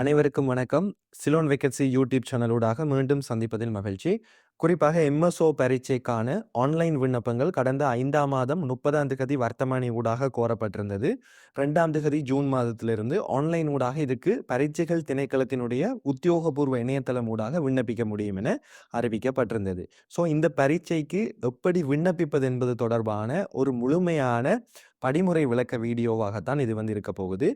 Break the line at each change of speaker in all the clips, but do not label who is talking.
அனைவருக்கும் வணக்கம். சிலோன் வெக்கன்சி யூடியூப் சேனலூடாக மீண்டும் சந்திப்பதில் மகிழ்ச்சி. குறிப்பாக எம்எஸ்ஓ பரீட்சைக்கான ஆன்லைன் விண்ணப்பங்கள் கடந்த ஐந்தாம் மாதம் முப்பதாம் தேதி வர்த்தமானி ஊடாக கோரப்பட்டிருந்தது. ரெண்டாம் தேதி ஜூன் மாதத்திலிருந்து ஆன்லைன் ஊடாக இதுக்கு பரீட்சைகள் திணைக்களத்தினுடைய உத்தியோகபூர்வ இணையதளம் ஊடாக விண்ணப்பிக்க முடியும் என அறிவிக்கப்பட்டிருந்தது. ஸோ இந்த பரீட்சைக்கு எப்படி விண்ணப்பிப்பது என்பது தொடர்பான ஒரு முழுமையான படிமுறை விளக்க வீடியோவாகத்தான் இது வந்து இருக்க போகுது.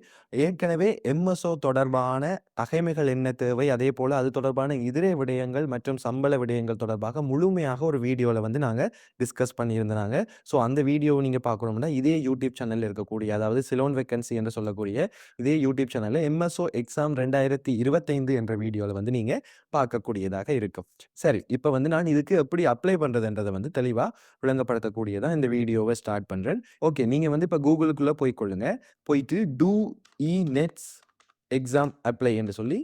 ஏற்கனவே எம்எஸ்ஓ தொடர்பான தகைமைகள் என்ன தேவை, அதே போல் அது தொடர்பான இதர விடயங்கள் மற்றும் சம்பள விடயங்கள் தொடர்பாக முழுமையாக ஒரு வீடியோவில் வந்து நாங்கள் டிஸ்கஸ் பண்ணியிருந்தனாங்க. ஸோ அந்த வீடியோவை நீங்கள் பார்க்கணும்னா, இதே யூடியூப் சேனலில் இருக்கக்கூடிய அதாவது சிலோன் வேக்கன்சி என்று சொல்லக்கூடிய இதே யூடியூப் சேனலில் எம்எஸ்ஓ எக்ஸாம் 2025 என்ற வீடியோவில் வந்து நீங்கள் பார்க்கக்கூடியதாக இருக்கும். சரி, இப்போ வந்து நான் இதுக்கு எப்படி அப்ளை பண்ணுறதுன்றதை வந்து தெளிவாக விளங்கப்படுத்தக்கூடியதான் இந்த வீடியோவை ஸ்டார்ட் பண்ணுறேன் ஓகே, நீங்கள் வந்து இப்போ கூகுளுக்குள்ளே போய் கொள்ளுங்க போயிட்டு doenets exam apply என்று சொல்லி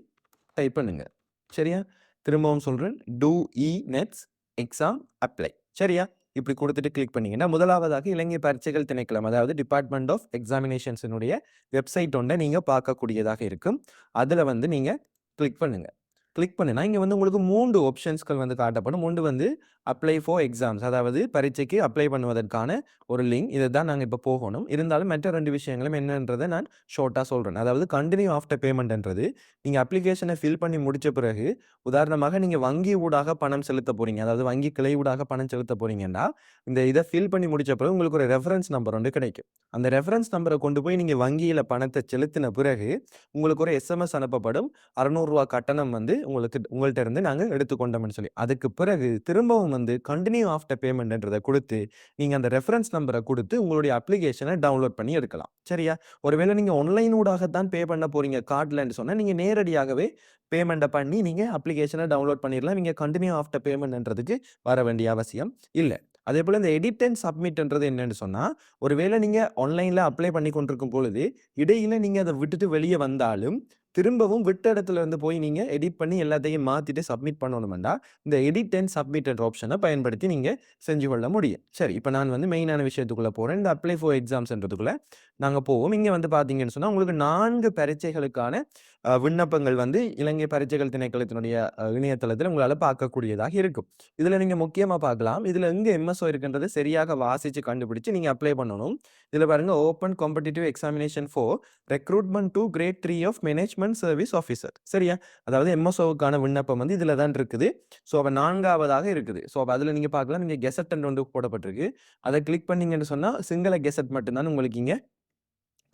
டைப் பண்ணுங்க. சரியா? திரும்பவும் சொல்கிறேன் doenets exam apply. சரியா? இப்படி கொடுத்துட்டு கிளிக் பண்ணீங்கன்னா, முதலாவதாக இலங்கை பரீட்சைகள் திணைக்களம் அதாவது டிபார்ட்மெண்ட் ஆஃப் எக்ஸாமினேஷன்ஸினுடைய வெப்சைட் ஒன்றை நீங்கள் பார்க்கக்கூடியதாக இருக்கும். அதில் வந்து நீங்கள் கிளிக் பண்ணுங்கள் கிளிக் பண்ணினா இங்கே வந்து உங்களுக்கு மூன்று ஆப்ஷன்ஸ்கள் வந்து காட்டப்படும். ஒன்று வந்து அப்ளை ஃபார் எக்ஸாம்ஸ் அதாவது பரீட்சைக்கு அப்ளை பண்ணுவதற்கான ஒரு லிங்க். இதை தான் நாங்கள் இப்போ போகணும். இருந்தாலும் மற்ற ரெண்டு விஷயங்களும் என்னன்றதை நான் ஷார்ட்டாக சொல்கிறேன் அதாவது கண்டினியூ ஆஃப்டர் பேமெண்ட்ன்றது நீங்கள் அப்ளிகேஷனை ஃபில் பண்ணி முடித்த பிறகு, உதாரணமாக நீங்கள் வங்கி ஊடாக பணம் செலுத்த போகிறீங்க அதாவது வங்கி கிளை ஊடாக பணம் செலுத்தப் போறீங்கன்னா, இந்த இதை ஃபில் பண்ணி முடித்த பிறகு உங்களுக்கு ஒரு ரெஃபரன்ஸ் நம்பர் ஒன்று கிடைக்கும். அந்த ரெஃபரன்ஸ் நம்பரை கொண்டு போய் நீங்கள் வங்கியில் பணத்தை செலுத்தின பிறகு, உங்களுக்கு ஒரு எஸ்எம்எஸ் அனுப்பப்படும். அறநூறுரூவா கட்டணம் வந்து உங்களுக்கு உங்கள்கிட்ட இருந்து நாங்கள் எடுத்துக்கொண்டோம்னு சொல்லி. அதுக்கு பிறகு திரும்பவும் வந்து கண்டினியூ ஆஃப்டர் பேமெண்ட்ன்றதை கொடுத்து நீங்கள் அந்த ரெஃபரன்ஸ் நம்பரை கொடுத்து உங்களுடைய அப்ளிகேஷனை டவுன்லோட் பண்ணி எடுக்கலாம். சரியா? ஒருவேளை நீங்கள் ஆன்லைன் ஊடாக தான் பே பண்ண போறீங்க கார்ட்லன்னு சொன்னால் நீங்கள் நேரடியாகவே பேமெண்ட்டை பண்ணி நீங்கள் அப்ளிகேஷனை டவுன்லோட் பண்ணிடலாம் நீங்கள் கண்டினியூ ஆஃப்டர் பேமெண்ட்ன்றதுக்கு வர வேண்டிய அவசியம் இல்லை அதே போல் இந்த எடிட் அண்ட் சப்மிட்ன்றது என்னன்னு சொன்னா, ஒருவேளை நீங்க ஆன்லைன்ல அப்ளை பண்ணி கொண்டிருக்கும் பொழுது, இடையில நீங்க அதை விட்டுட்டு வெளியே வந்தாலும், திரும்பவும் விட்ட இடத்துல இருந்து போய் நீங்கள் எடிட் பண்ணி எல்லாத்தையும் மாற்றிட்டு சப்மிட் பண்ணணுமெண்டா, இந்த எடிட் அண்ட் சப்மிட்டட் ஆப்ஷனை பயன்படுத்தி நீங்கள் செஞ்சு கொள்ள முடியும். சரி, இப்போ நான் வந்து மெயினான விஷயத்துக்குள்ளே போகிறேன் இந்த அப்ளை ஃபார் எக்ஸாம்ஸ்ன்றதுக்குள்ளே நாங்கள் போவோம். இங்கே வந்து பார்த்தீங்கன்னு சொன்னால் உங்களுக்கு நான்கு பரீட்சைகளுக்கான விண்ணப்பங்கள் வந்து இலங்கை பரீட்சைகள் திணைக்களத்தினுடைய இணையதளத்தில் உங்களால் பார்க்கக்கூடியதாக இருக்கும். இதில் நீங்கள் முக்கியமாக பார்க்கலாம். இதில் எங்கே எம்எஸ்ஓ இருக்குன்றது சரியாக வாசித்து கண்டுபிடிச்சு நீங்கள் அப்ளை பண்ணணும். இதில் பாருங்கள் open competitive examination for recruitment to grade three of management service officer சரியா? அதாவது எம்எஸ்ஓவுக்கான விண்ணப்பம் வந்து இதில் தான் இருக்குது. ஸோ அப்போ நான்காவதாக இருக்குது. ஸோ அதில் நீங்கள் நீங்க பார்க்கலாம். நீங்கள் கெசட் வந்து போடப்பட்டிருக்கு. அதை கிளிக் பண்ணீங்கன்னு சொன்னால் சிங்கள கெசட் மட்டும்தான் உங்களுக்கு இங்கே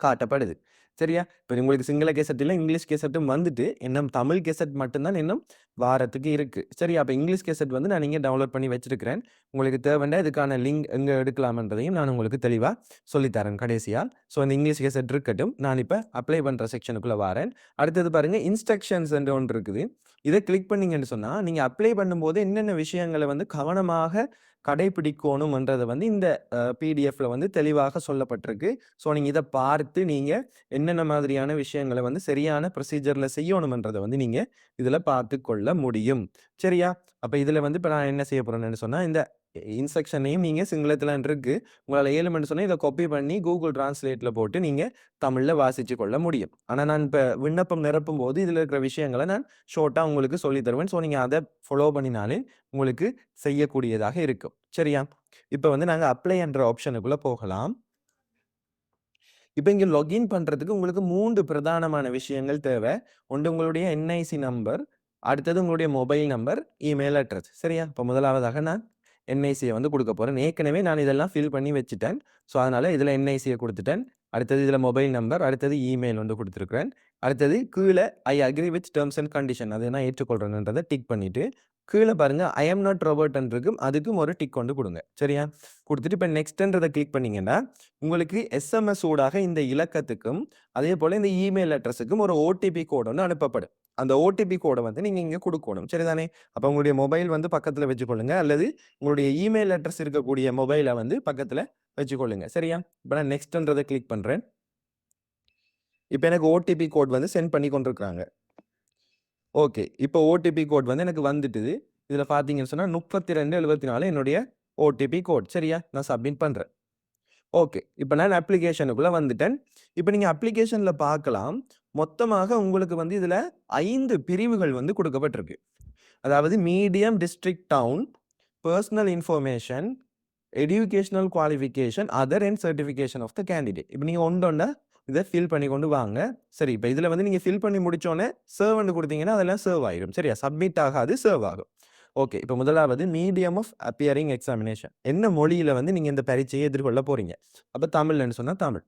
காட்டப்படுது. சரியா? இப்போ உங்களுக்கு சிங்கள கேசட் இல்லை இங்கிலீஷ் கேசட்டும் வந்துட்டு, இன்னும் தமிழ் கேசட் மட்டும்தான் இன்னும் வாரத்துக்கு இருக்குது சரியா? அப்போ இங்கிலீஷ் கேசட் வந்து நான் இங்கே டவுன்லோட் பண்ணி வச்சிருக்கிறேன். உங்களுக்கு தேவைன்னா இதுக்கான லிங்க் எங்கே எடுக்கலாம்ன்றதையும் நான் உங்களுக்கு தெளிவாக சொல்லித்தரேன் தரேன் ஸோ அந்த இங்கிலீஷ் கேசட் இருக்கட்டும். நான் இப்போ அப்ளை பண்ணுற செக்ஷனுக்குள்ளே வாரேன். அடுத்தது பாருங்கள் இன்ஸ்ட்ரக்ஷன்ஸ் என்று ஒன்று இருக்குது. இதை கிளிக் பண்ணீங்கன்னு சொன்னால் நீங்கள் அப்ளை பண்ணும்போது என்னென்ன விஷயங்களை வந்து கவனமாக கடைபிடிக்கோணும்ன்றத வந்து இந்த பிடிஎஃப்ல வந்து தெளிவாக சொல்லப்பட்டிருக்கு. ஸோ நீங்க இதை பார்த்து நீங்க என்னென்ன மாதிரியான விஷயங்களை வந்து சரியான ப்ரொசீஜர்ல செய்யணும்ன்றத வந்து நீங்க இதுல பார்த்து கொள்ள முடியும். சரியா? அப்ப இதுல வந்து இப்ப நான் என்ன செய்ய போறேன்னு சொன்னா, இந்த இன்ஸ்ட்ரக்ஷனையும் நீங்கள் சிங்களத்தில் இருக்கு. ஏழு மணி சொன்னே இதை காப்பி பண்ணி கூகுள் டிரான்ஸ்லேட்டில் போட்டு நீங்கள் தமிழில் வாசிச்சு கொள்ள முடியும். ஆனால் நான் இப்போ விண்ணப்பம் நிரப்பும்போது இதில் இருக்கிற விஷயங்களை நான் ஷார்ட்டா உங்களுக்கு சொல்லி தருவேன். ஸோ நீங்கள் அதை ஃபாலோ பண்ணினாலே உங்களுக்கு செய்யக்கூடியதாக இருக்கும். சரியா? இப்போ வந்து நாங்கள் அப்ளை என்ற ஆப்ஷனுக்குள்ளே போகலாம். இப்போ இங்கே லாகின் பண்ணுறதுக்கு உங்களுக்கு மூன்று பிரதானமான விஷயங்கள் தேவை ஒன்று உங்களுடைய என்ஐசி நம்பர், அடுத்தது உங்களுடைய மொபைல் நம்பர், இமெயில் அட்ரஸ். சரியா? இப்போ முதலாவதாக நான் என்ஐசியை வந்து கொடுக்க போகிறேன் ஏற்கனவே நான் இதெல்லாம் ஃபில் பண்ணி வச்சுட்டேன். ஸோ அதனால் இதில் என்ஐசியை கொடுத்துட்டேன் அடுத்தது இதில் மொபைல் நம்பர், அடுத்தது இமெயில் வந்து கொடுத்துருக்குறேன் அடுத்தது கீழே I agree with terms and condition அதை நான் ஏற்றுக்கொள்கிறேன்றதை டிக் பண்ணிவிட்டு கீழே பாருங்க ஐ அம் நாட் ரோபோட்ன்னு இருக்கும். அதுக்கும் ஒரு டிக் கொண்டு கொடுங்க சரியா? கொடுத்துட்டு இப்போ நெக்ஸ்ட்ன்றதை கிளிக் பண்ணிங்கன்னா உங்களுக்கு எஸ்எம்எஸ் ஊடாக இந்த இலக்கத்துக்கும், அதே போல் இந்த இமெயில் அட்ரஸுக்கும் ஒரு ஓடிபி கோட் ஒன்று அனுப்பப்படும். அந்த ஓடிபி கோடை வந்து நீங்கள் இங்கே கொடுக்கணும் சரிதானே? அப்போ உங்களுடைய மொபைல் வந்து பக்கத்தில் வச்சுக்கொள்ளுங்க. அல்லது உங்களுடைய இமெயில் அட்ரஸ் இருக்கக்கூடிய மொபைலை வந்து பக்கத்தில் வச்சுக்கொள்ளுங்க. சரியா? இப்போ நான் நெக்ஸ்ட்ன்றதை கிளிக் பண்ணுறேன் இப்போ எனக்கு ஓடிபி கோட் வந்து சென்ட் பண்ணி கொண்டிருக்கிறாங்க. ஓகே. இப்போ ஓடிபி கோட் வந்து எனக்கு வந்துட்டுது. இதில் பார்த்தீங்கன்னு சொன்னால் முப்பத்தி ரெண்டு எழுபத்தி நாலு என்னுடைய ஓடிபி கோட். சரியா? நான் சப்மிட் பண்ணுறேன் ஓகே. இப்போ நான் அப்ளிகேஷனுக்குள்ளே வந்துட்டேன். இப்போ நீங்கள் அப்ளிகேஷனில் பார்க்கலாம். மொத்தமாக உங்களுக்கு வந்து இதில் ஐந்து பிரிவுகள் வந்து கொடுக்கப்பட்டிருக்கு அதாவது medium, district, town, personal information, educational qualification, other and certification of the candidate. இப்போ நீங்கள் ஒன்றொன்னா இதை ஃபில் பண்ணி கொண்டு வாங்க. சரி, இப்போ இதில் வந்து நீங்கள் ஃபில் பண்ணி முடித்தோன்னே சர்வ் வந்து கொடுத்தீங்கன்னா அதெல்லாம் சர்வ் ஆயிடும் சரியா? சப்மிட் ஆகாது, சர்வ் ஆகும். ஓகே. இப்போ முதலாவது மீடியம் ஆஃப் அப்பியரிங் எக்ஸாமினேஷன். என்ன மொழியில் வந்து நீங்கள் இந்த பரீட்சையை எதிர்கொள்ள போகிறீங்க அப்போ தமிழ்னு சொன்னால் தமிழ்.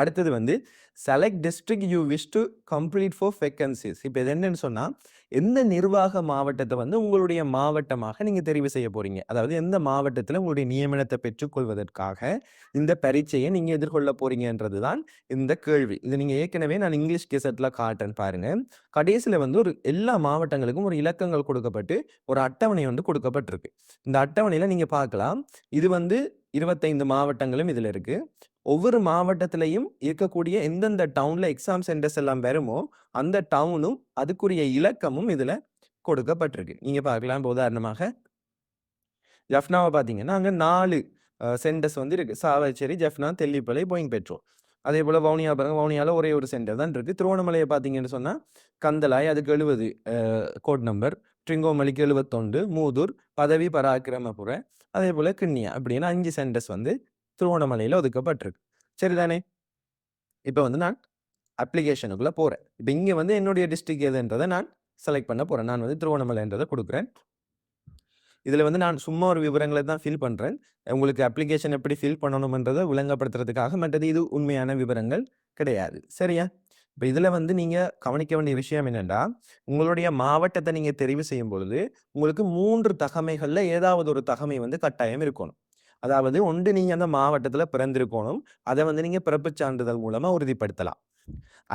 அடுத்தது வந்து select district you wish to complete for vacancies. இப்போ இது என்னன்னு சொன்னால் எந்த நிர்வாக மாவட்டத்தை வந்து உங்களுடைய மாவட்டமாக நீங்கள் தெரிவு செய்ய போறீங்க. அதாவது எந்த மாவட்டத்தில் உங்களுடைய நியமனத்தை பெற்றுக்கொள்வதற்காக இந்த பரீட்சையை நீங்கள் எதிர்கொள்ள போறீங்கன்றது தான் இந்த கேள்வி. இது நீங்கள் ஏற்கனவே நான் இங்கிலீஷ் கெசெட்ல காட்டுறேன் பாருங்க. கடைசியில் வந்து ஒரு எல்லா மாவட்டங்களுக்கும் ஒரு இலக்கங்கள் கொடுக்கப்பட்டு, ஒரு அட்டவணை வந்து கொடுக்கப்பட்டிருக்கு. இந்த அட்டவணையில் நீங்கள் பார்க்கலாம். இது வந்து 25 மாவட்டங்களும் இதில் இருக்குது ஒவ்வொரு மாவட்டத்திலையும் இருக்கக்கூடிய எந்தெந்த டவுன்ல எக்ஸாம் சென்டர்ஸ் எல்லாம் வருமோ, அந்த டவுனும், அதுக்குரிய இலக்கமும் இதுல கொடுக்கப்பட்டிருக்கு. நீங்க பார்க்கலாம். உதாரணமாக ஜஃப்னாவை பார்த்தீங்கன்னா, அங்க நாலு சென்டர்ஸ் வந்து இருக்கு. சாவச்சேரி ஜஃப்னா, தெல்லிப்பளை, போயிங் பெட்ரோல். அதேபோல வவுனியா பாருங்க. வவுனியால ஒரே ஒரு சென்டர் தான் இருக்கு. திருவண்ணாமலையை பார்த்தீங்கன்னு சொன்னா, கந்தலாய் அதுக்கு எழுபது கோட் நம்பர். ட்ரிங்கோமலிக்கு 71, மூதூர், பதவி பராக்கிரமபுர, அதேபோல கிண்ணியா அப்படின்னு அஞ்சு சென்டர்ஸ் வந்து திருவோணமலையில் ஒதுக்கப்பட்டிருக்கு. சரிதானே? இப்போ வந்து நான் அப்ளிகேஷனுக்குள்ளே போகிறேன் இப்போ இங்கே வந்து என்னுடைய டிஸ்ட்ரிக்ட் எதுன்றதை நான் செலக்ட் பண்ண போகிறேன் நான் வந்து திருவோணமலைன்றதை கொடுக்குறேன் இதில் வந்து நான் சும்மா ஒரு விவரங்களை தான் ஃபில் பண்ணுறேன் உங்களுக்கு அப்ளிகேஷன் எப்படி ஃபில் பண்ணணுமன்றதை விளங்கப்படுத்துறதுக்காக. மற்றது இது உண்மையான விவரங்கள் கிடையாது. சரியா? இப்போ இதில் வந்து நீங்கள் கவனிக்க வேண்டிய விஷயம் என்னென்னா உங்களுடைய மாவட்டத்தை நீங்கள் தெரிவு செய்யும் பொழுது, உங்களுக்கு மூன்று தகமைகளில் ஏதாவது ஒரு தகமை வந்து கட்டாயம் இருக்கணும். அதாவது ஒன்று நீங்கள் அந்த மாவட்டத்தில் பிறந்திருக்கணும் அதை வந்து நீங்கள் பிறப்புச் சான்றிதழ் மூலமாக உறுதிப்படுத்தலாம்.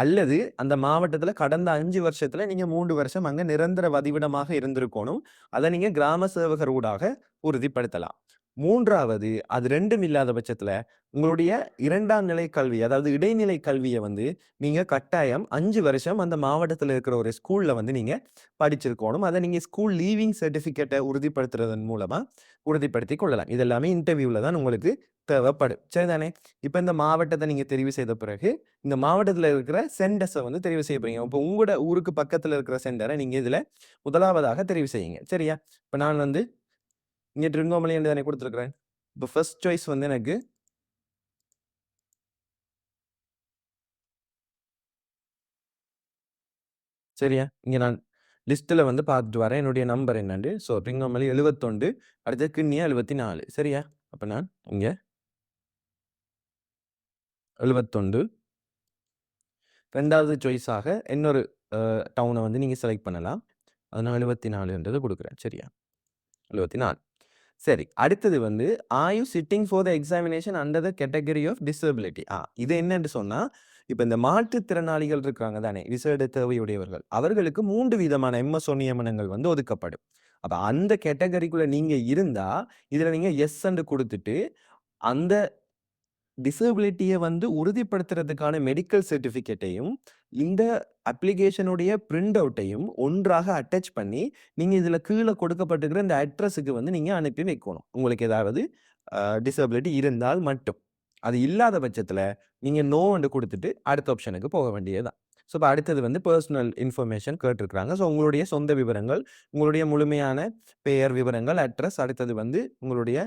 அல்லது அந்த மாவட்டத்தில் கடந்த அஞ்சு வருஷத்துல நீங்க மூன்று வருஷம் அங்க நிரந்தர வதிவிடமாக இருந்திருக்கோணும். அதை நீங்க கிராம சேவகர் ஊடாக உறுதிப்படுத்தலாம். மூன்றாவது அது ரெண்டும் இல்லாத பட்சத்துல உங்களுடைய இரண்டாம் நிலை கல்வி, அதாவது இடைநிலை கல்வியை வந்து நீங்க கட்டாயம் அஞ்சு வருஷம் அந்த மாவட்டத்தில் இருக்கிற ஒரு ஸ்கூல்ல வந்து நீங்க படிச்சிருக்கோணும். அதை நீங்க ஸ்கூல் லீவிங் சர்டிபிகேட்டை உறுதிப்படுத்துறதன் மூலமா உறுதிப்படுத்தி கொள்ளலாம். இது எல்லாமே இன்டர்வியூல தான் உங்களுக்கு தேவைப்படும். சரிதானே? இப்ப இந்த மாவட்டத்தை நீங்க தெரிவு செய்த பிறகு, இந்த மாவட்டத்தில் இருக்கிற சென்டர்ஸை வந்து தெரிவு செய்ய போறீங்க. இப்போ உங்களோட ஊருக்கு பக்கத்தில் இருக்கிற சென்டரை நீங்க இதுல முதலாவதாக தெரிவு செய்யுங்க. சரியா? இப்ப நான் வந்து இங்க ட்ரிங்கோமலைன்னு தானே கொடுத்துருக்குறேன் இப்போ ஃபர்ஸ்ட் சாய்ஸ் வந்து எனக்கு சரியா? இங்கே நான் லிஸ்ட்டில் வந்து பார்த்துட்டு வரேன். என்னுடைய நம்பர் என்னண்டு ஸோ ட்ரிங்கோமலி எழுபத்தொண்டு அடுத்தது கிண்ணியா 74 சரியா? அப்போ நான் இங்கே எழுபத்தொண்டு ரெண்டாவது சாய்ஸாக இன்னொரு டவுனை வந்து நீங்கள் செலக்ட் பண்ணலாம். அது நான் 74ன்றத குடுக்குறேன். சரியா? 74 சரி. அடுத்தது வந்து are you sitting for the examination under the category of disability. ஆ இது என்னன்னு சொன்னால் இப்போ இந்த மாற்றுத்திறனாளிகள் இருக்காங்க தானே, விசேட தேவையுடையவர்கள். அவர்களுக்கு மூன்று விதமான எம்எஸ்ஓ நியமனங்கள் வந்து ஒதுக்கப்படும். அப்போ அந்த கேட்டகரிக்குள்ளே நீங்கள் இருந்தால் இதில் நீங்கள் எஸ் அண்டு கொடுத்துட்டு அந்த டிசபிலிட்டியை வந்து உறுதிப்படுத்துறதுக்கான மெடிக்கல் சர்டிஃபிகேட்டையும், இந்த அப்ளிகேஷனுடைய பிரிண்ட் அவுட்டையும் ஒன்றாக அட்டாச் பண்ணி, நீங்கள் இதில் கீழே கொடுக்கப்பட்டிருக்கிற இந்த அட்ரஸுக்கு வந்து நீங்கள் அனுப்பி வைக்கணும். உங்களுக்கு ஏதாவது டிசபிலிட்டி இருந்தால் மட்டும். அது இல்லாத பட்சத்தில் நீங்கள் நோ நோன்னு கொடுத்துட்டு அடுத்த ஆப்ஷனுக்கு போக வேண்டியது தான். ஸோ இப்போ அடுத்தது வந்து பர்சனல் இன்ஃபர்மேஷன் கேட்டிருக்கிறாங்க. ஸோ உங்களுடைய சொந்த விவரங்கள், உங்களுடைய முழுமையான பெயர் விவரங்கள், அட்ரஸ் அடுத்தது வந்து உங்களுடைய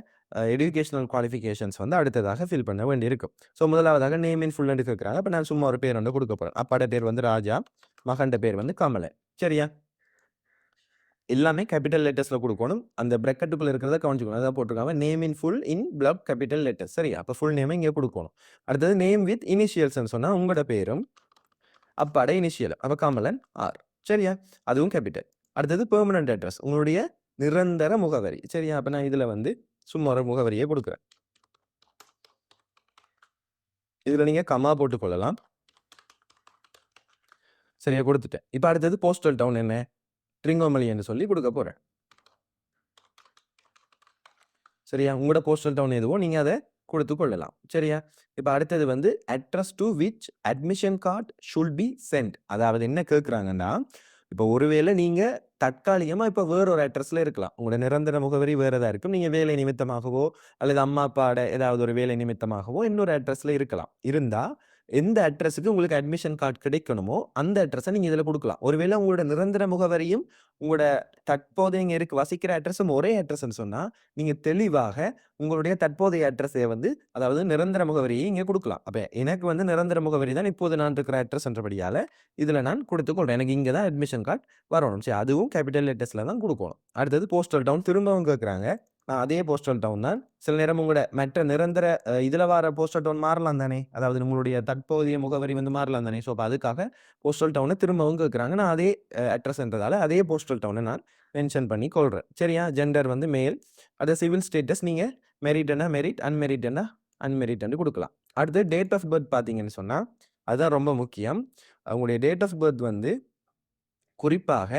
எடுகேஷனல் குவாலிஃபிகேஷன்ஸ் வந்து அடுத்ததாக ஃபில் பண்ண வேண்டியிருக்கும். ஸோ முதலாவதாக நேம் இன் ஃபுல் கேட்கிறாங்க. அப்போ நான் சும்மா ஒரு பேர் வந்து கொடுக்க போகிறேன் அப்பாட பேர் வந்து ராஜா, மகண்ட பேர் வந்து கமலன். சரியா? எல்லாமே கேப்பிட்டல் லெட்டர்ஸில் கொடுக்கணும் அந்த பிராக்கெட்டுக்குள்ள இருக்கிறத கவனிச்சுக்கணும். அதான் போட்டிருக்காங்க. Name in full in block capital letters. சரியா? அப்போ ஃபுல் நேமை இங்கே கொடுக்கணும் அடுத்தது நேம் வித் இனிஷியல்ஸ்ன்னு சொன்னால் உங்களோட பேரும், அப்பாட இனிஷியல். அப்போ கமலன் ஆர். சரியா? அதுவும் கேப்பிட்டல். அடுத்தது பெர்மனன்ட் அட்ரஸ். உங்களுடைய நிரந்தர முகவரி. சரியா? அப்ப நான் இதுல வந்து சும்மா ஒரு முகவரியை கொடுக்குறேன் இதுல நீங்க கமா போட்டு கொள்ளலாம். சரியா கொடுத்துட்டேன் இப்ப அடுத்தது போஸ்டல் டவுன் என்ன? ட்ரிங்கோமலின்னு சொல்லி கொடுக்க போறேன். சரியா? உங்களோட போஸ்டல் டவுன் எதுவோ நீங்க அதை கொடுத்து கொள்ளலாம். சரியா? இப்ப அடுத்தது வந்து address to which admission card should be sent. அதாவது என்ன கேட்கிறாங்கன்னா, இப்போ ஒருவேளை நீங்க தற்காலிகமா இப்ப வேற ஒரு அட்ரஸ்ல இருக்கலாம். உங்களோட நிரந்தர முகவரி வேறதா தான் இருக்கும். நீங்க வேலை நிமித்தமாகவோ, அல்லது அம்மா, அப்பாட ஏதாவது ஒரு வேலை நிமித்தமாகவோ இன்னொரு அட்ரஸ்ல இருக்கலாம். இருந்தா எந்த அட்ரஸுக்கு உங்களுக்கு அட்மிஷன் கார்டு கிடைக்கணுமோ, அந்த அட்ரஸை நீங்கள் இதில் கொடுக்கலாம் ஒருவேளை உங்களோட நிரந்தர முகவரியும், உங்களோட தற்போதைய இங்கே இருக்கு வசிக்கிற அட்ரஸும் ஒரே அட்ரஸ்ன்னு சொன்னால் நீங்கள் தெளிவாக உங்களுடைய தற்போதைய அட்ரஸை வந்து அதாவது நிரந்தர முகவரியை இங்கே கொடுக்கலாம் அப்போ எனக்கு வந்து நிரந்தர முகவரி தான் இப்போது நான் இருக்கிற அட்ரஸ்ன்றபடியால் இதில் நான் கொடுத்துக்கொள்வேன் எனக்கு இங்கே தான் அட்மிஷன் கார்டு வரணும். சரி அதுவும் கேப்பிட்டல் லெட்டர்ஸில் தான் கொடுக்கணும் அடுத்தது போஸ்டல் டவுன் திரும்பவும் கேட்குறாங்க. அதே போஸ்டல் டவுன் தான். சில நேரம் உங்களோட மற்ற நிரந்தர இதில் வர போஸ்டல் டவுன் மாறலாம் தானே! அதாவது உங்களுடைய தற்போதைய முகவரி வந்து மாறலாம் தானே! ஸோ, அப்போ அதுக்காக போஸ்டல் டவுனை திரும்பவும் கேட்குறாங்க. நான் அதே அட்ரஸ்ன்றதால அதே போஸ்டல் டவுனை நான் மென்ஷன் பண்ணி கொள்கிறேன் சரியா? ஜெண்டர் வந்து மேல். அது சிவில் ஸ்டேட்டஸ் நீங்கள் மெரிட்னா மெரிட், அன்மெரிட்னா அன்மெரிட்னு கொடுக்கலாம் அடுத்து டேட் ஆஃப் பர்த் பார்த்தீங்கன்னு சொன்னால் அதுதான் ரொம்ப முக்கியம். அவங்களுடைய டேட் ஆஃப் பர்த் வந்து குறிப்பாக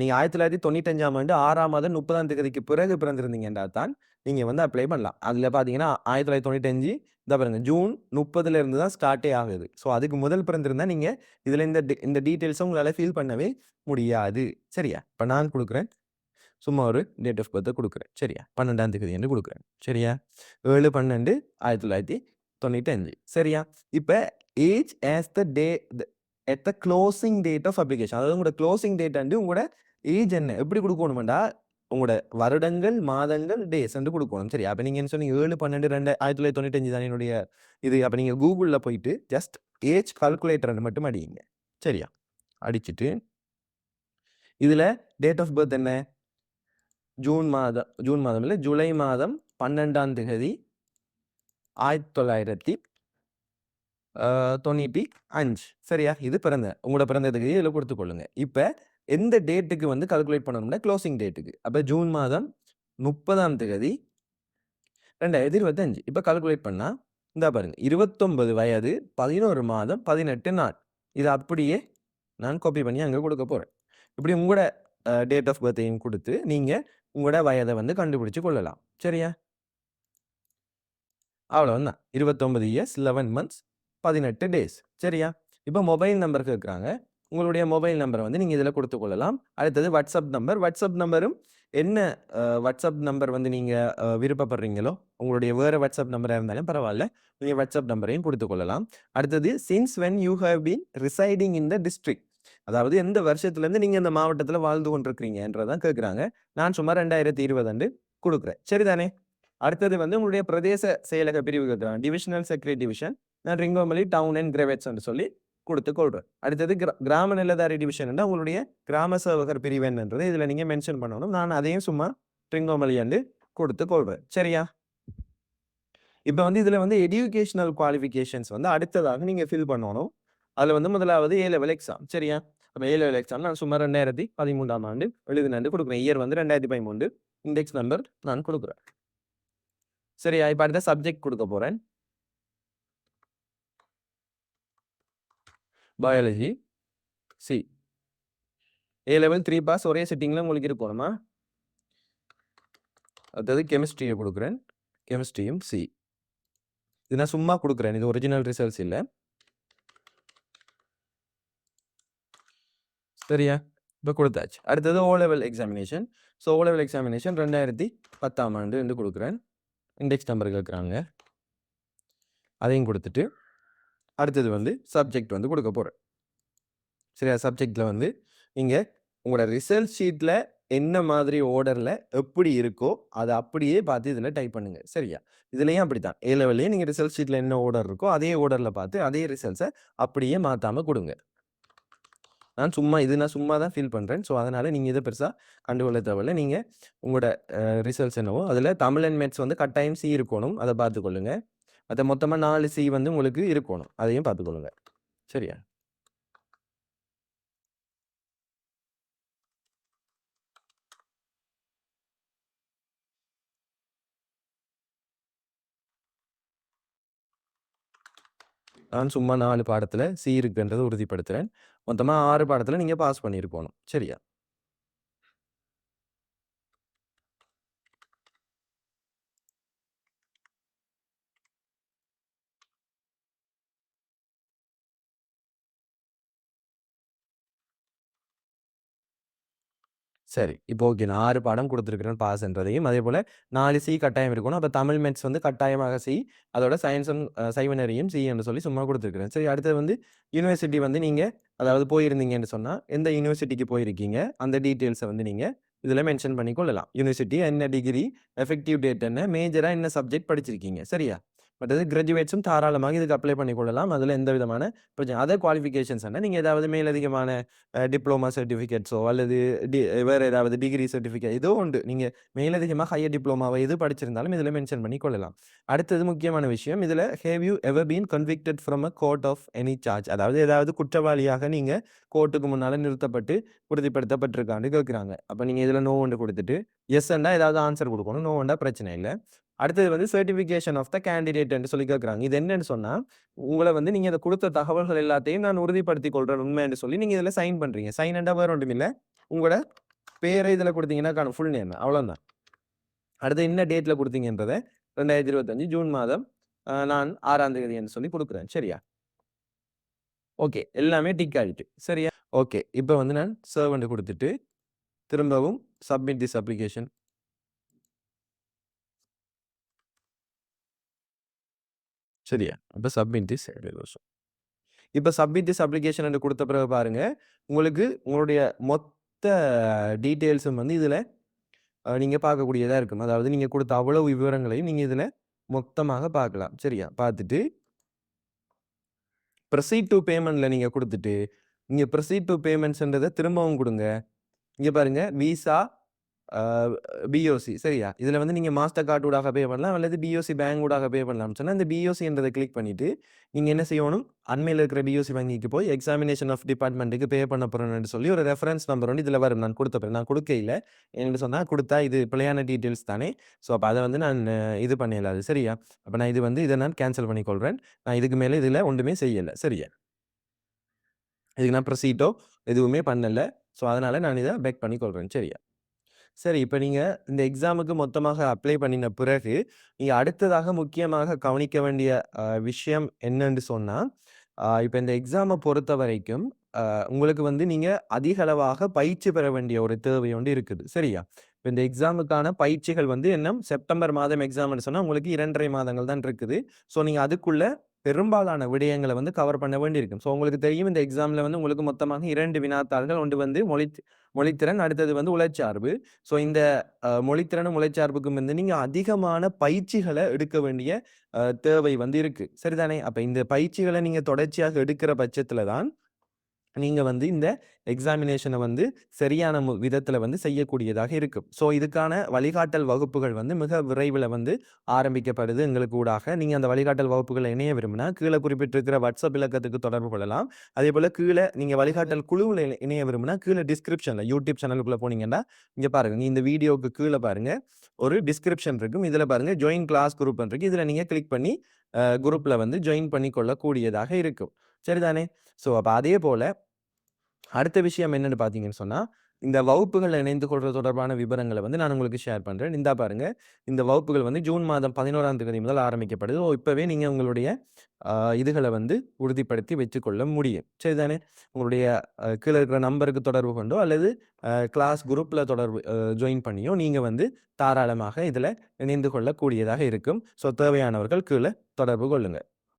நீங்கள் ஆயிரத்தி தொள்ளாயிரத்தி தொண்ணூத்தஞ்சாம் ஆண்டு ஆறாம் மாதம் 30ஆம் தேதிக்கு பிறகு பிறந்திருந்தீங்கன்னா தான், நீங்கள் வந்து அப்ளை பண்ணலாம். அதில் பார்த்தீங்கன்னா 1995 இதா பாருங்க ஜூன் 30ல இருந்து தான் ஸ்டார்ட்டே ஆகுது. ஸோ, அதுக்கு முதல் பிறந்திருந்தா நீங்கள் இதில் இந்த இந்த டீட்டெயில்ஸும் உங்களால் ஃபீல் பண்ணவே முடியாது. சரியா? இப்போ நான் கொடுக்குறேன் சும்மா ஒரு டேட் ஆஃப் பர்த்தை கொடுக்குறேன் சரியா? பன்னெண்டாம் தேதி என்று கொடுக்குறேன் சரியா? 7/12/1995 சரியா? இப்போ age as the day at the closing date of application. அதாவது உங்களோட க்ளோசிங் டேட் வந்து உங்களோட ஏஜ் என்ன? எப்படி கொடுக்கணுமெண்டா உங்களோட வருடங்கள், மாதங்கள், டேஸ் வந்து கொடுக்கணும் சரியா? அப்போ நீங்கள் என்ன சொன்னீங்க ஏழு பன்னெண்டு ரெண்டு ஆயிரத்தி தொள்ளாயிரத்தி தொண்ணூத்தஞ்சு தான் என்னுடைய இது. அப்போ நீங்கள் கூகுளில் போயிட்டு ஜஸ்ட் ஏஜ் கால்குலேட்டர்ன்னு மட்டும் அடிங்க சரியா? அடிச்சுட்டு இதில் டேட் ஆஃப் பர்த் என்ன? ஜூன் மாதம் ஜூன் மாதம் இல்லை ஜூலை மாதம் 12ஆம் தேதி 1900 தொனி பி அஞ்சு சரியா? இது பிறந்த உங்களோட பிறந்த இதில் கொடுத்துக்கொள்ளுங்க இப்போ எந்த டேட்டுக்கு வந்து கல்குலேட் பண்ணணும்னா, க்ளோசிங் டேட்டுக்கு. அப்போ ஜூன் மாதம் 30ஆம் தேதி 2025 இப்ப கால்குலேட் பண்ணா, இந்தா பாருங்க 29 வயது, 11 மாதம், 18 நாள். இதை அப்படியே நான் காப்பி பண்ணி அங்கே கொடுக்க போகிறேன் இப்படி உங்களோட டேட் ஆஃப் பர்த்தையும் கொடுத்து நீங்கள் உங்களோட வயதை வந்து கண்டுபிடிச்சு கொள்ளலாம். சரியா? அவ்வளோ தான். 29 இயர்ஸ், 11 மந்த்ஸ், 18 டேஸ். சரியா? இப்போ மொபைல் நம்பர் கேட்குறாங்க. உங்களுடைய மொபைல் நம்பரை வந்து நீங்கள் இதில் கொடுத்து கொள்ளலாம். அடுத்தது வாட்ஸ்அப் நம்பர். வாட்ஸ்அப் நம்பரும் என்ன வாட்ஸ்அப் நம்பர் வந்து நீங்கள் விருப்பப்படுறீங்களோ, உங்களுடைய வேறு வாட்ஸ்அப் நம்பராக இருந்தாலும் பரவாயில்ல நீங்கள் வாட்ஸ்அப் நம்பரையும் கொடுத்து கொள்ளலாம். அடுத்தது since when you have been residing in the district. அதாவது எந்த வருஷத்துலேருந்து நீங்கள் இந்த மாவட்டத்தில் வாழ்ந்து கொண்டிருக்கிறீங்கன்றதான் கேட்குறாங்க. நான் சும்மா 2020 அண்டு கொடுக்குறேன் சரிதானே? அடுத்தது வந்து உங்களுடைய பிரதேச செயலக பிரிவு டிவிஷனல் செக்ரட்டரி டிவிஷன். நான் ரிங்கோமலி டவுன் அண்ட் கிராவேட்ஸ்ன்னு சொல்லி கொடுத்து கொள்றேன். அடுத்தது கிரா கிராம நிலதாரி டிவிஷன் உங்களுடைய கிராம சேவகர் பிரிவு என்னன்றது இதில் நீங்கள் மென்ஷன் பண்ணணும். நான் அதையும் சும்மா ட்ரிங்கோமலி அண்டு கொடுத்து கொள்றேன். சரியா? இப்போ வந்து இதில் வந்து எடியூகேஷனல் குவாலிஃபிகேஷன்ஸ் வந்து அடுத்ததாக நீங்கள் ஃபில் பண்ணணும். அதில் வந்து முதலாவது ஏ லெவல் எக்ஸாம். சரியா? அப்போ ஏ லெவல் எக்ஸாம் நான் சுமார் ரெண்டாயிரத்தி பதிமூன்றாம் ஆண்டு எழுதினாண்டு கொடுக்குறேன் இயர் வந்து 2013 இண்டெக்ஸ் நம்பர் நான் கொடுக்குறேன் சரியா? இப்ப அடுத்த சப்ஜெக்ட் கொடுக்க போறேன். Biology C. A level three pass ஒரே செட்டிங்கில் உங்களுக்கு இருக்கணுமா? அடுத்தது கெமிஸ்ட்ரியை கொடுக்குறேன் கெமிஸ்ட்ரியும் சி. இது நான் சும்மா கொடுக்குறேன் இது ஒரிஜினல் ரிசல்ட்ஸ் இல்லை சரியா? இப்போ குடுத்தாச்சு. அடுத்தது O level examination. So O level examination 2010ஆம் ஆண்டு என்று கொடுக்குறேன் இண்டெக்ஸ் நம்பர் கேட்குறாங்க. அதையும் கொடுத்துட்டு அடுத்தது வந்து சப்ஜெக்ட் வந்து கொடுக்க போகிறேன் சரியா? சப்ஜெக்டில் வந்து நீங்கள் உங்களோட ரிசல்ட் ஷீட்டில் என்ன மாதிரி ஓர்டரில் எப்படி இருக்கோ, அதை அப்படியே பார்த்து இதில் டைப் பண்ணுங்கள் சரியா? இதுலேயும் அப்படி தான் ஏ லெவல்லையும் நீங்கள் ரிசல்ட் ஷீட்டில் என்ன ஓர்டர் இருக்கோ, அதே ஓர்டரில் பார்த்து அதே ரிசல்ட்ஸை அப்படியே மாற்றாமல் கொடுங்க நான் சும்மா இது நான் சும்மா தான் ஃபீல் பண்ணுறேன் ஸோ, அதனால் நீங்கள் இதை பெருசாக கண்டுகொள்ள தேவையில்ல. நீங்கள் உங்களோட ரிசல்ட்ஸ் என்னவோ, அதில் தமிழ் அண்ட் மேட்ஸ் வந்து கட்டாயம் சி இருக்கணும். அதை பார்த்துக்கொள்ளுங்க அதை மொத்தமாக நாலு சி வந்து உங்களுக்கு இருக்கணும். அதையும் பார்த்துக்கொள்ளுங்க சரியா? நான் சும்மா நாலு பாடத்தில் சி இருக்குன்றதை உறுதிப்படுத்துறேன். மொத்தமாக ஆறு பாடத்தில் நீங்கள் பாஸ் பண்ணியிருக்கணும். சரியா? சரி. இப்போ ஓகே. நான் ஆறு பாடம் குடுத்துருக்கிறேன் பாஸ்ன்றதையும், அதேபோல 4 சி கட்டாயம் இருக்கணும். அப்போ தமிழ், மேத்ஸ் வந்து கட்டாயமாக சி. அதோட சயின்ஸும் அ சி என்று சொல்லி சும்மா கொடுத்துருக்குறேன் சரி அடுத்தது வந்து யுனிவர்சிட்டி வந்து நீங்கள் அதாவது போயிருந்தீங்கன்னு சொன்னால் எந்த யுனிவர்சிட்டிக்கு போயிருக்கீங்க? அந்த டீட்டெயில்ஸை வந்து நீங்கள் இதில் மென்ஷன் பண்ணி கொள்ளலாம். யூனிவர்சிட்டி என்ன டிகிரி, எஃபெக்டிவ் டேட் என்ன, மேஜராக என்ன சப்ஜெக்ட் படிச்சிருக்கீங்க. சரியா? மற்றது கிராஜுவேட்ஸும் தாராளமாக இதுக்கு அப்ளை பண்ணிக்கொள்ளலாம் கொள்ளலாம். எந்த விதமான பிரச்சனை அதர் குவாலிஃபிகேஷன்ஸ் என்ன, நீங்கள் ஏதாவது மேலதிகமான டிப்ளமா டிப்ளோமா சர்டிஃபிகேட்ஸோ அல்லது டி வேறு ஏதாவது டிகிரி சர்டிஃபிகேட் ஏதோ உண்டு நீங்கள் மேலதிகமாக ஹையர் டிப்ளமாவை எது படிச்சிருந்தாலும் இதில் மென்ஷன் பண்ணி கொள்ளலாம். அடுத்தது முக்கியமான விஷயம், இதில் have you ever been convicted from a court of any charge அதாவது ஏதாவது குற்றவாளியாக நீங்கள் கோர்ட்டுக்கு முன்னால் நிறுத்தப்பட்டு உறுதிப்படுத்தப்பட்டிருக்கான்னு கேட்குறாங்க. இதில் நோ ஒன்று கொடுத்துட்டு எஸ் எஸ்ஸுன்னா ஏதாவது ஆன்சர் கொடுக்கணும் நோ ஒன்றா பிரச்சனை இல்லை அடுத்தது வந்து சர்டிஃபிகேஷன் ஆஃப் த கேண்டிடேட்னு சொல்லி கேட்குறாங்க. இது என்னன்னு சொன்னால் உங்களை வந்து நீங்கள் அதை கொடுத்த தகவல்கள் எல்லாத்தையும் நான் உறுதிப்படுத்தி கொள்கிறேன் உண்மைன்னு சொல்லி நீங்கள் இதில் சைன் பண்ணுறீங்க சைன் சைன்ன்றா வேறு ஒன்றும் இல்லை உங்களோட பேரை இதில் கொடுத்தீங்கன்னா காணும். ஃபுல் நேம் அவ்வளோதான். அடுத்து என்ன டேட்டில் கொடுத்தீங்கன்றதை ரெண்டாயிரத்தி இருபத்தஞ்சு ஜூன் மாதம் நான் நான் 6ஆம் தேதின்னு சொல்லி கொடுக்குறேன் சரியா? ஓகே. எல்லாமே டிக் ஆகிட்டு சரியா? ஓகே. இப்போ வந்து நான் சர்வெண்ட் கொடுத்துட்டு திரும்பவும் சப்மிட் திஸ் அப்ளிகேஷன். சரியா? இப்போ சப்மிட் திஸ் அப்ளிகேஷன். இப்போ சப்மிட் திஸ் அப்ளிகேஷன் என்று கொடுத்த பிறகு பாருங்க, உங்களுக்கு உங்களுடைய மொத்த டீட்டெயில்ஸும் வந்து இதில் நீங்கள் பார்க்கக்கூடியதாக இருக்கும். அதாவது நீங்கள் கொடுத்த அவ்வளவு விவரங்களையும் நீங்கள் இதில் மொத்தமாக பார்க்கலாம். சரியா? பார்த்துட்டு ப்ரொசீட் டூ பேமெண்ட்டில் நீங்கள் கொடுத்துட்டு இங்கே ப்ரொசீட் டூ பேமெண்ட்ஸ்ன்றதை திரும்பவும் கொடுங்க இங்கே பாருங்கள் விசா, பிஓசி சரியா? இதில் வந்து நீங்கள் மாஸ்டர் கார்டு ஊடாக பே பண்ணலாம் அல்லது பிஓசி பேங்க் ஊடாக பே பண்ணலாம்னு சொன்னால் இந்த பிஓசின்றதை கிளிக் பண்ணிவிட்டு நீங்கள் என்ன செய்யணும்? அண்மையில் இருக்கிற பிஓசி வங்கிக்கு போய் எக்ஸாமினேஷன் ஆஃப் டிபார்ட்மெண்ட்டுக்கு பே பண்ண போகிறேன்னு சொல்லி ஒரு ரெஃபரன்ஸ் நம்பர் வந்து இதில் வரும். நான் குடுத்த நான் குடுக்கையில என்னன்னு சொன்னால் கொடுத்தா இது பிள்ளையான டீட்டெயில்ஸ் தானே. ஸோ அப்போ அதை வந்து நான் இது பண்ணலாது சரியா? அப்போ நான் இது வந்து இதை நான் கேன்சல் பண்ணிக்கொள்கிறேன் நான் இதுக்கு மேலே இதில் ஒன்றுமே செய்யலை சரியா? இதுக்கு நான் ப்ரொசீட்டோ எதுவுமே பண்ணலை ஸோ அதனால் நான் இதை பேக் பண்ணிக்கொள்கிறேன் சரியா? சரி இப்ப நீங்க இந்த எக்ஸாமுக்கு மொத்தமாக அப்ளை பண்ணின பிறகு, நீங்க அடுத்ததாக முக்கியமாக கவனிக்க வேண்டிய அ விஷயம் என்னன்னு சொன்னா, அ இப்ப இந்த எக்ஸாம பொறுத்தவரைக்கும், அ உங்களுக்கு வந்து நீங்க அதிக அளவாக பயிற்சி பெற வேண்டிய ஒரு தேவை ஒன்று இருக்குது. சரியா? இப்ப இந்த எக்ஸாமுக்கான பயிற்சிகள் வந்து இன்னும் செப்டம்பர் மாதம் எக்ஸாம்ன்னு சொன்னா, உங்களுக்கு 2 1/2 மாதங்கள் தான் இருக்குது. ஸோ நீங்க அதுக்குள்ள பெரும்பாலான விடயங்களை வந்து கவர் பண்ண வேண்டியிருக்கும். ஸோ உங்களுக்கு தெரியும் இந்த எக்ஸாமில் வந்து உங்களுக்கு மொத்தமாக இரண்டு வினாத்தாள்கள். ஒன்று வந்து மொழி மொழித்திறன், அடுத்தது வந்து உழைச்சார்பு ஸோ இந்த மொழித்திறனும், உழைச்சார்புக்கும் வந்து நீங்கள் அதிகமான பயிற்சிகளை எடுக்க வேண்டிய தேவை வந்து இருக்குது சரிதானே? அப்போ இந்த பயிற்சிகளை நீங்கள் தொடர்ச்சியாக எடுக்கிற பட்சத்தில் தான், நீங்கள் வந்து இந்த எக்ஸாமினேஷனை வந்து சரியான மு வந்து செய்யக்கூடியதாக இருக்கும். ஸோ இதுக்கான வழிகாட்டல் வகுப்புகள் வந்து மிக விரைவில் வந்து ஆரம்பிக்கப்படுது எங்களுக்கு ஊடாக. நீங்கள் அந்த வழிகாட்டல் வகுப்புகளை இணைய விரும்பினா, கீழே குறிப்பிட்டிருக்கிற வாட்ஸ்அப் இலக்கத்துக்கு தொடர்பு கொள்ளலாம். அதே போல் கீழே நீங்கள் வழிகாட்டல் குழுவில் இணைய விரும்பினா, கீழே டிஸ்கிரிப்ஷனில் யூடியூப் சேனலுக்குள்ள போனீங்கன்னா, இங்கே பாருங்கள் இந்த வீடியோவுக்கு கீழே பாருங்கள் ஒரு டிஸ்கிரிப்ஷன் இருக்கும். இதில் பாருங்கள் ஜாயின் கிளாஸ் குரூப் இருக்கு. இதில் நீங்கள் கிளிக் பண்ணி குரூப்பில் வந்து ஜாயின் பண்ணி கொள்ளக்கூடியதாக இருக்கும். சரிதானே? ஸோ அப்போ அதே போல் அடுத்த விஷயம் என்னன்னு பார்த்தீங்கன்னு சொன்னா, இந்த வகுப்புகள் இணைந்து கொள்வது தொடர்பான விவரங்களை வந்து நான் உங்களுக்கு ஷேர் பண்ணுறேன் இந்தா பாருங்க. இந்த வகுப்புகள் வந்து ஜூன் மாதம் 11ஆம் தேதி முதல் ஆரம்பிக்கப்படுது. இப்போவே நீங்கள் உங்களுடைய இதுகளை வந்து உறுதிப்படுத்தி வச்சுக்கொள்ள முடியும். சரிதானே? உங்களுடைய கீழே இருக்கிற நம்பருக்கு தொடர்பு கொண்டோ அல்லது கிளாஸ் குரூப்பில் தொடர்பு ஜாயின் பண்ணியோ நீங்கள் வந்து தாராளமாக இதில் இணைந்து கொள்ளக்கூடியதாக இருக்கும். ஸோ தேவையானவர்கள் கீழே தொடர்பு கொள்ளுங்கள்